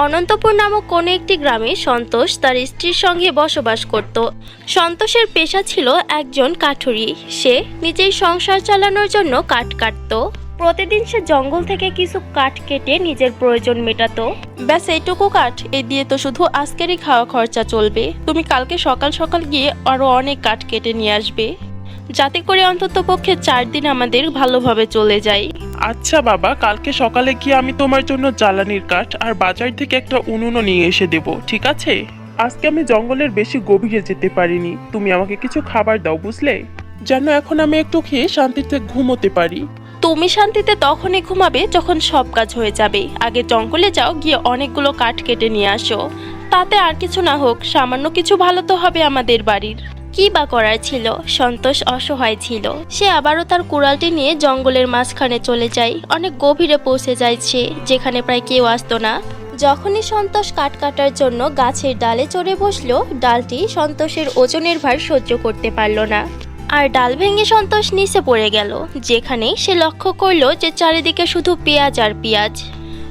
অনন্তপুর নামক কোনো একটি গ্রামে সন্তোষ তার স্ত্রীর সঙ্গে বসবাস করত। সন্তোষের পেশা ছিল একজন কাঠুরি। সে নিজেই সংসার চালানোর জন্য কাঠ কাটতো। প্রতিদিন সে জঙ্গল থেকে কিছু কাঠ কেটে নিজের প্রয়োজন মেটাতো। ব্যাস, এইটুকু কাঠ। এ দিয়ে তো শুধু আজকেরই খাওয়া খরচা চলবে। তুমি কালকে সকাল সকাল গিয়ে আরও অনেক কাঠ কেটে নিয়ে আসবে। যাতে করে অন্তত পক্ষে চার দিন আমাদের ভালোভাবে চলে যায়। আচ্ছা বাবা কালকে সকালে গিয়ে আমি তোমার জন্য জ্বালানির কাঠ আর বাজার থেকে একটা উনুনও নিয়ে এসে দেব ঠিক আছে? আজকে আমি জঙ্গলের বেশি গভীরে যেতে পারিনি। তুমি আমাকে কিছু খাবার দাও বুঝলে? যেন এখন আমি একটু খেয়ে শান্তিতে ঘুমোতে পারি। তুমি শান্তিতে তখনই ঘুমাবে যখন সব কাজ হয়ে যাবে। আগে জঙ্গলে যাও গিয়ে অনেকগুলো কাঠ কেটে নিয়ে আসো। তাতে আর কিছু না হোক সামান্য কিছু ভালো তো হবে আমাদের বাড়ির। কি বা করার ছিল? সন্তোষ অসহায় ছিল। সে আবারও তার কুড়ালটি নিয়ে জঙ্গলের মাঝখানে চলে যায়। অনেক গভীরে পৌঁছে যায় সে, যেখানে প্রায় কেউ আসতো না। যখনই সন্তোষ কাঠ কাটার জন্য গাছের ডালে চড়ে বসল, ডালটি সন্তোষের ওজনের ভার সহ্য করতে পারল না। আর ডাল ভেঙে সন্তোষ নিচে পড়ে গেল যেখানে সে লক্ষ্য করল যে চারিদিকে শুধু পেঁয়াজ আর পেঁয়াজ।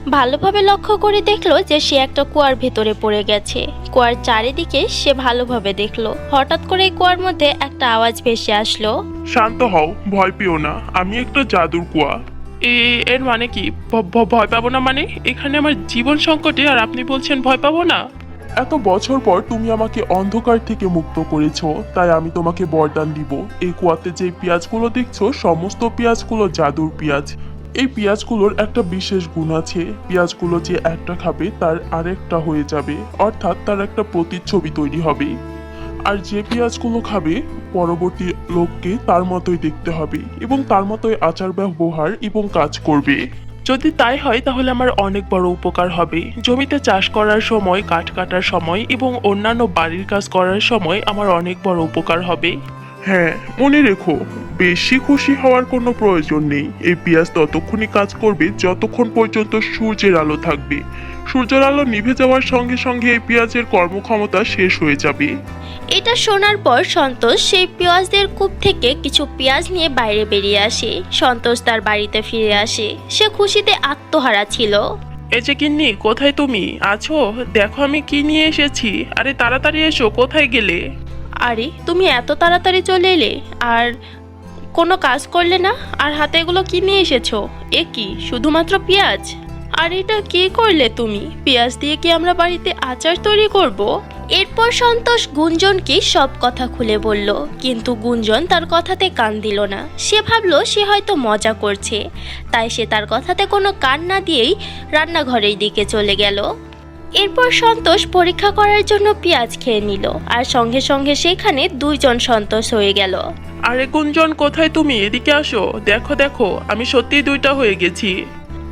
ভালোভাবে লক্ষ্য করে দেখল যে সে একটা কুয়ার ভেতরে পড়ে গেছে। কুয়ার চারিদিকে সে ভালোভাবে দেখল। হঠাৎ করে এই কুয়ার মধ্যে একটা আওয়াজ ভেসে আসলো। শান্ত হও ভয় পেও না আমি একটা জাদুর কুয়া। এ- এর মানে কি? ভ- ভ- ভয় পাবো না মানে? এখানে আমার জীবন সংকটে আর আপনি বলছেন ভয় পাবো না? এত বছর পর তুমি আমাকে অন্ধকার থেকে মুক্ত করেছ তাই আমি তোমাকে বরদান দিব। এই কুয়াতে যে পেঁয়াজগুলো দেখছ সমস্ত পেঁয়াজগুলো জাদুর পেঁয়াজ। এই পেঁয়াজগুলোর একটা বিশেষ গুণ আছে। পেঁয়াজগুলো যে একটা খাবে, তার আরেকটা হয়ে যাবে। অর্থাৎ তার একটা প্রতিচ্ছবি তৈরি হবে। আর যে পেঁয়াজগুলো খাবে, পরবর্তী লোককে তার মতোই দেখতে হবে এবং তার মতোই আচার ব্যবহার এবং কাজ করবে। যদি তাই হয়, তাহলে আমার অনেক বড় উপকার হবে। জমিতে চাষ করার সময়, কাঠ কাটার সময় এবং অন্যান্য বাড়ির কাজ করার সময় আমার অনেক বড় উপকার হবে। হ্যাঁ মনে রেখো বেশি খুশি হওয়ার কোনো প্রয়োজন নেই। এই পেঁয়াজ ততক্ষণই কাজ করবে যতক্ষণ পর্যন্ত সূর্যের আলো থাকবে। সূর্যের আলো নিভে যাওয়ার সঙ্গে সঙ্গে এই পেঁয়াজের কর্মক্ষমতা শেষ হয়ে যাবে। এটা শোনার পর সন্তোষ সেই পেঁয়াজদের কূপ থেকে কিছু পেঁয়াজ নিয়ে বাইরে বেরিয়ে আসে। সন্তোষ তার বাড়িতে ফিরে আসে। সে খুশিতে আত্মহারা ছিল। এই যে কিন্নি কোথায় তুমি? আছো? দেখো আমি কি নিয়ে এসেছি। আরে তাড়াতাড়ি এসো কোথায় গেলে? আরে, তুমি এত তাড়াতাড়ি চলে এলে, আর কোনো কাজ করলে না? আর হাতে এগুলো কি নিয়ে এসেছ? এ কি, শুধুমাত্র পেঁয়াজ? আর এটা কি করলে তুমি? পেঁয়াজ দিয়ে কি আমরা বাড়িতে আচার তৈরি করব? এরপর সন্তোষ গুঞ্জনকে সব কথা খুলে বলল। কিন্তু গুঞ্জন তার কথাতে কান দিল না। সে ভাবলো সে হয়তো মজা করছে। তাই সে তার কথাতে কোনো কান না দিয়েই রান্নাঘরের দিকে চলে গেল। এরপর সন্তোষ পরীক্ষা করার জন্য পেঁয়াজ খেয়ে নিল আর সঙ্গে সঙ্গে সেখানে দুইজন সন্তোষ হয়ে গেল। আরে গুঞ্জন কোথায় তুমি? এদিকে আসো। দেখো দেখো আমি সত্যিই দুইটা হয়ে গেছি।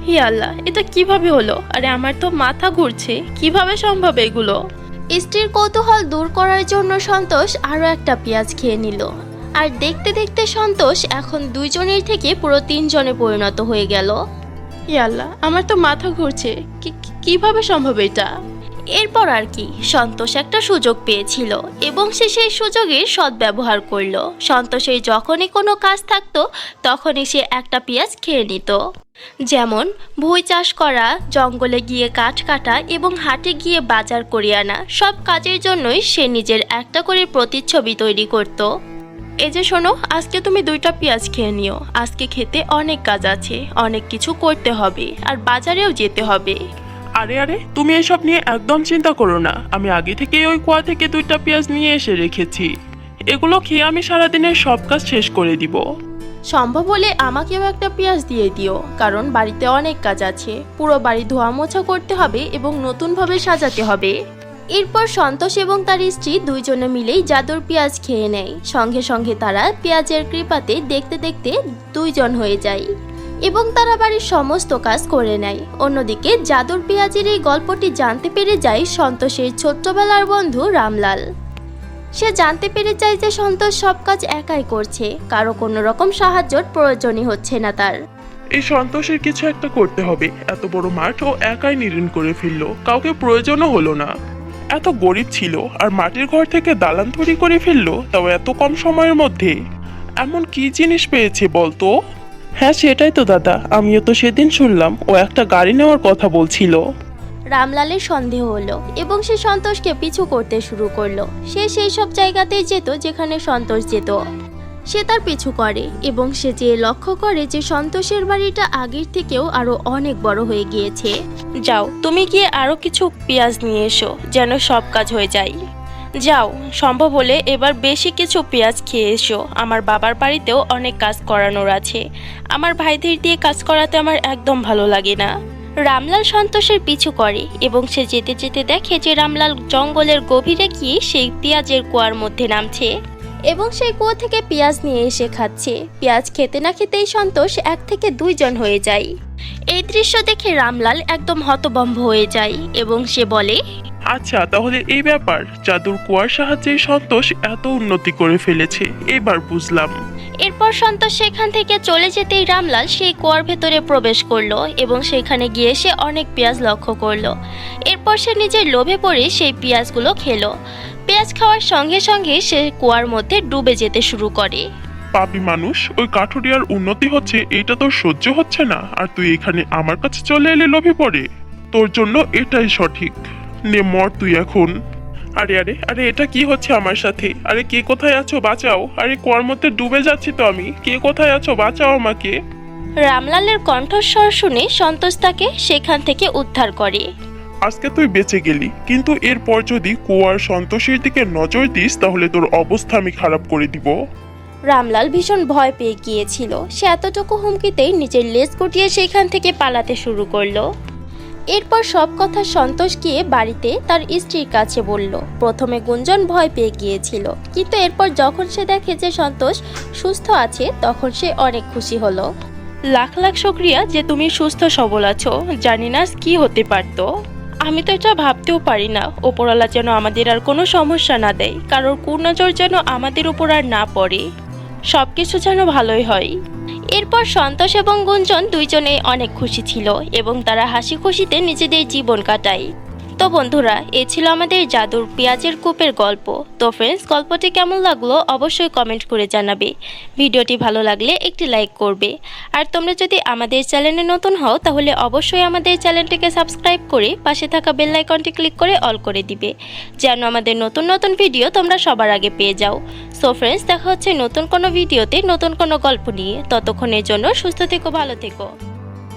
হি আল্লাহ এটা কীভাবে হলো? আরে আমার তো মাথা ঘুরছে। কীভাবে সম্ভব এগুলো? স্ত্রীর কৌতূহল দূর করার জন্য সন্তোষ আরও একটা পেঁয়াজ খেয়ে নিল। আর দেখতে দেখতে সন্তোষ এখন দুইজনের থেকে পুরো তিনজনে পরিণত হয়ে গেল। আল্লাহ, আমার তো মাথা ঘুরছে। কীভাবে সম্ভব এটা? এরপর আর কি, সন্তোষ একটা সুযোগ পেয়েছিল এবং সে সেই সুযোগের সদ্ব্যবহার করল। সন্তোষের যখনই কোনো কাজ থাকতো, তখনই সে একটা পেঁয়াজ খেয়ে নিত। যেমন, ভুঁই চাষ করা, জঙ্গলে গিয়ে কাঠ কাটা এবং হাটে গিয়ে বাজার করে আনা, সব কাজের জন্যই সে নিজের একটা করে প্রতিচ্ছবি তৈরি করত। এই যে শোনো আজকে তুমি দুইটা পেঁয়াজ খেয়ে নিও। আজকে খেতে অনেক কাজ আছে অনেক কিছু করতে হবে আর বাজারেও যেতে হবে। আরে আরে তুমি এসব নিয়ে একদম চিন্তা করো না। আমি আগে থেকে ওই কুয়া থেকে দুইটা পেঁয়াজ নিয়ে এসে রেখেছি। এগুলো খেয়ে আমি সারাদিনের সব কাজ শেষ করে দিব। সম্ভব হলে আমাকেও একটা পেঁয়াজ দিয়ে দিও কারণ বাড়িতে অনেক কাজ আছে। পুরো বাড়ি ধোয়া মোছা করতে হবে এবং নতুনভাবে সাজাতে হবে। এরপর সন্তোষ এবং তার স্ত্রী দুইজনে মিলেই জাদুর পেঁয়াজ খেয়ে নেয়। সঙ্গে সঙ্গে তারা পেঁয়াজের কৃপাতে দেখতে দেখতে দুইজন হয়ে যায় এবং তারা বাড়ির সমস্ত কাজ করে নেয়। অন্যদিকে জাদুর পেঁয়াজের এই গল্পটি জানতে পেরে যায় সন্তোষের ছোট্টবেলার বন্ধু রামলাল। সে জানতে পেরে যায় যে সন্তোষ সব কাজ একাই করছে, কারও কোনো রকম সাহায্যর প্রয়োজনই হচ্ছে না তার। এই সন্তোষের কিছু একটা করতে হবে। এত বড় মাঠ ও একাই নির্ণ করে ফেলল। কাউকে প্রয়োজনও হলো না। এত গরিব ছিল আর মাটির ঘর থেকে দালান তৈরি করে ফেলল, তাও এত কম সময়ের মধ্যে। এমন কি জিনিস পেয়েছে বলতো? হ্যাঁ সেটাই তো দাদা, আমিও তো সেদিন শুনলাম, ও একটা গাড়ি নেওয়ার কথা বলছিল। রামলালের সন্দেহ হলো এবং সে সন্তোষকে পিছু করতে শুরু করল। সে সেই সব জায়গাতেই যেত যেখানে সন্তোষ যেত। সে তার পিছু করে এবং সে যে লক্ষ্য করে যে সন্তোষের বাড়িটা আগের থেকেও আরও অনেক বড় হয়ে গিয়েছে। যাও, তুমি গিয়ে আরও কিছু পেঁয়াজ নিয়ে এসো, যেন সব কাজ হয়ে যায়। যাও, সম্ভব হলে এবার বেশি কিছু পেঁয়াজ খেয়ে এসো। আমার বাবার বাড়িতেও অনেক কাজ করানোর আছে। আমার ভাইদের দিয়ে কাজ করাতে আমার একদম ভালো লাগে না। রামলাল সন্তোষের পিছু করে এবং সে যেতে যেতে দেখে যে রামলাল জঙ্গলের গভীরে গিয়ে সেই পেঁয়াজের কুয়ার মধ্যে নামছে। এবং সেই কুয়ো থেকে পেঁয়াজ নিয়ে এসে খাচ্ছে। পেঁয়াজ খেতে না খেতেই সন্তোষ এক থেকে দুইজন হয়ে যায়। এই দৃশ্য দেখে রামলাল একদম হতভম্ব হয়ে যায় এবং সে বলে আচ্ছা তাহলে এই ব্যাপার। জাদুর কুয়ার সাহায্যে সন্তোষ এত উন্নতি করে ফেলেছে। এবার বুঝলাম। এরপর সন্তোষ সেখান থেকে চলে যেতেই রামলাল সেই কুয়ার ভেতরে প্রবেশ করল এবং সেখানে গিয়ে সে অনেক পেঁয়াজ লক্ষ্য করল। এরপর সে নিজের লোভে পড়ে সেই পেঁয়াজগুলো খেলো। পেঁয়াজ খাওয়ার সঙ্গে সঙ্গে সে কুয়ার মধ্যে ডুবে যেতে শুরু করে। পাপি মানুষ ওই কাঠুরিয়ার উন্নতি হচ্ছে এটা তোর সহ্য হচ্ছে না আর তুই এখানে আমার কাছে চলে এলে লোভে পড়ে। তোর জন্য এটাই সঠিক। নে মর তুই এখন। আরে আরে আরে এটা কি হচ্ছে আমার সাথে? আরে কে কোথায় আছো? বাঁচাও। আরে কুয়ার মধ্যে ডুবে যাচ্ছি তো আমি। কে কোথায় আছো? বাঁচাও আমাকে। রামলালের কণ্ঠস্বর শুনে সন্তোষ তাকে সেখান থেকে উদ্ধার করে। আজকে তুই বেঁচে গেলি। কিন্তু এরপর যদি কুয়ার সন্তোষের দিকে নজর দিস, তাহলে তোর অবস্থা আমি খারাপ করে দিব। রামলাল ভীষণ ভয় পেয়ে গিয়েছিল। সে এতটুকু হুমকিতেই নিজের লেজ গুটিয়ে সেখান থেকে পালাতে শুরু করল। এরপর সব কথা সন্তোষ গিয়ে বাড়িতে তার স্ত্রীর কাছে বলল। প্রথমে গুঞ্জন ভয় পেয়ে গিয়েছিল। কিন্তু এরপর যখন সে দেখে যে সন্তোষ সুস্থ আছে, তখন সে অনেক খুশি হলো। লাখ লাখ শুক্রিয়া যে তুমি সুস্থ সবল আছো। জানি না কি হতে পারতো। আমি তো এটা ভাবতেও পারি না, ওপরওয়ালা যেন আমাদের আর কোনো সমস্যা না দেয়, কারোর কুনজর যেন আমাদের উপর আর না পড়ে। সব কিছু যেন ভালোই হয়। এরপর সন্তোষ এবং গুঞ্জন দুইজনেই অনেক খুশি ছিল এবং তারা হাসি খুশিতে নিজেদের জীবন কাটায়। তো বন্ধুরা, এ ছিল আমাদের জাদুর পেঁয়াজের কূপের গল্প। তো ফ্রেন্ডস গল্পটি কেমন লাগল অবশ্যই কমেন্ট করে জানাবে। ভিডিওটি ভালো লাগলে একটি লাইক করবে। আর তোমরা যদি আমাদের চ্যানেলে নতুন হও, তাহলে অবশ্যই আমাদের চ্যানেলটিকে সাবস্ক্রাইব করে পাশে থাকা বেল আইকনটি ক্লিক করে অল করে দিবে। যেন আমাদের নতুন নতুন ভিডিও তোমরা সবার আগে পেয়ে যাও। সো ফ্রেন্ডস দেখা হচ্ছে নতুন কোনো ভিডিওতে নতুন কোনো গল্প নিয়ে। ততক্ষণের জন্য সুস্থ থেকো, ভালো থেকো।